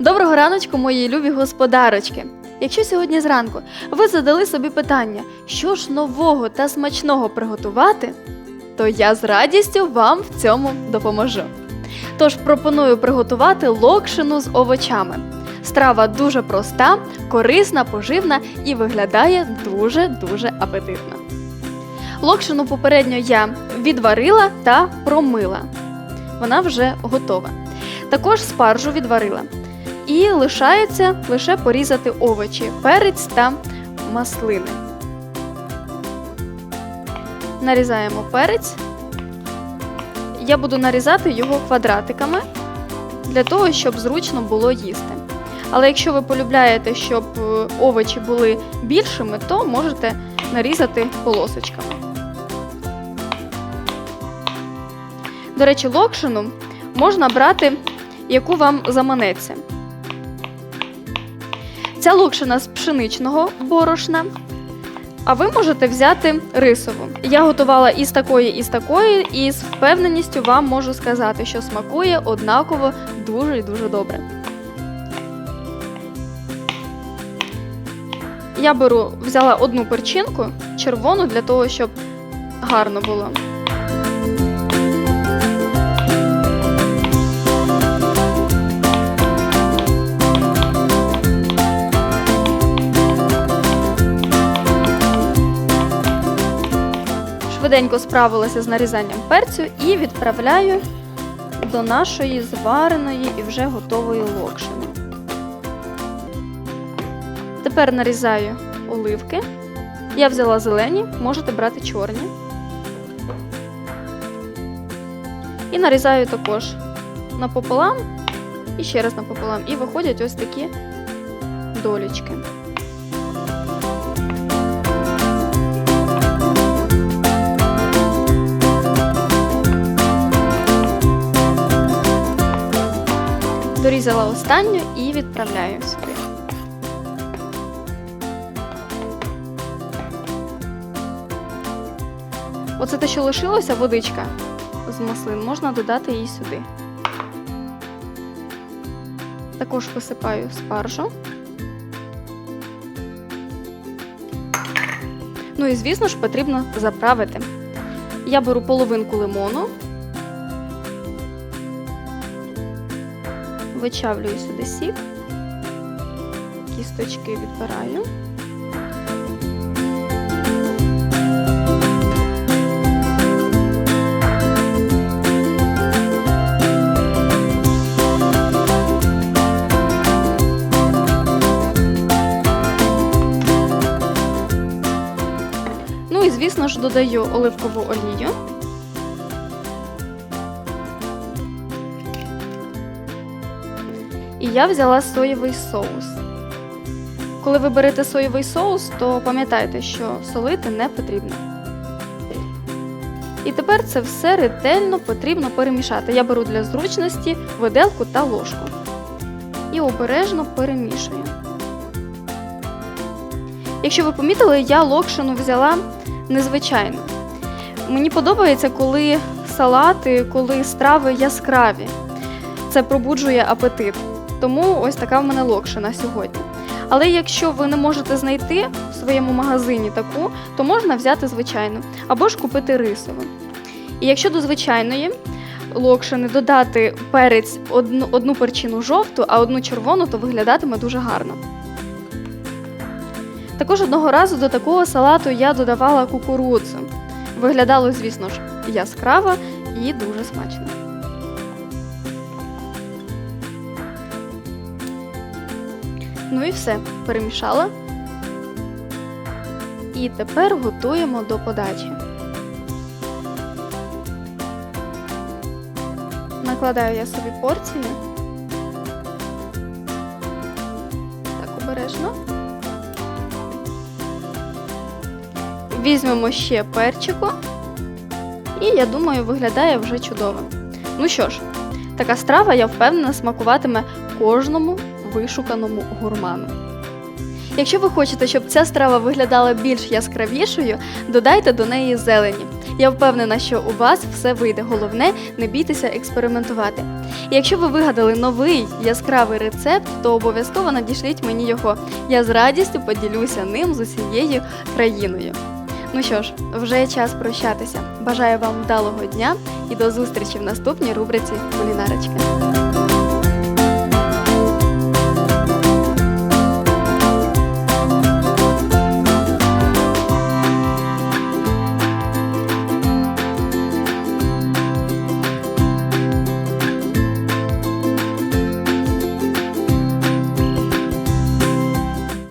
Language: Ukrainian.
Доброго раночку, мої любі господарочки! Якщо сьогодні зранку ви задали собі питання, що ж нового та смачного приготувати, то я з радістю вам в цьому допоможу. Тож пропоную приготувати локшину з овочами. Страва дуже проста, корисна, поживна і виглядає дуже-дуже апетитно. Локшину попередньо я відварила та промила. Вона вже готова. Також спаржу відварила. І лишається лише порізати овочі, перець та маслини. Нарізаємо перець. Я буду нарізати його квадратиками для того, щоб зручно було їсти. Але якщо ви полюбляєте, щоб е, овочі були більшими, то можете нарізати полосочками. До речі, локшину можна брати, яку вам заманеться. Ця локшина з пшеничного борошна. А ви можете взяти рисову. Я готувала і з такої, і з такої, і з впевненістю вам можу сказати, що смакує однаково дуже і дуже добре. Я беру, взяла одну перчинку червону для того, щоб гарно було. Швиденько справилася з нарізанням перцю і відправляю до нашої звареної і вже готової локшини. Тепер нарізаю оливки. Я взяла зелені, можете брати чорні. І нарізаю також напополам і ще раз напополам. І виходять ось такі долічки. Дорізала останню і відправляю сюди. Оце те, що лишилося, водичка з маслин, можна додати її сюди. Також висипаю спаржу. Ну і, звісно ж, потрібно заправити. Я беру половинку лимону, вичавлюю сюди сік, кісточки відбираю. Ну і звісно ж додаю оливкову олію. Я взяла соєвий соус. Коли ви берете соєвий соус, то пам'ятайте, що солити не потрібно. І тепер це все ретельно потрібно перемішати. Я беру для зручності виделку та ложку. І обережно перемішую. Якщо ви помітили, я локшину взяла незвичайно. Мені подобається, коли салати, коли страви яскраві. Це пробуджує апетит. Тому ось така в мене локшина сьогодні. Але якщо ви не можете знайти в своєму магазині таку, то можна взяти звичайну або ж купити рисову. І якщо до звичайної локшини додати перець одну, одну перчину жовту, а одну червону, то виглядатиме дуже гарно. Також одного разу до такого салату я додавала кукурудзу. Виглядало, звісно ж, яскраво і дуже смачно. Ну і все, перемішала. І тепер готуємо до подачі. Накладаю я собі порцію. Так, обережно. Візьмемо ще перчику. І я думаю, виглядає вже чудово. Ну що ж, така страва, я впевнена, смакуватиме кожному вишуканому гурману. Якщо ви хочете, щоб ця страва виглядала більш яскравішою, додайте до неї зелені. Я впевнена, що у вас все вийде. Головне, не бійтеся експериментувати. І якщо ви вигадали новий яскравий рецепт, то обов'язково надішліть мені його. Я з радістю поділюся ним з усією країною. Ну що ж, вже час прощатися. Бажаю вам вдалого дня і до зустрічі в наступній рубриці Кулінарочка.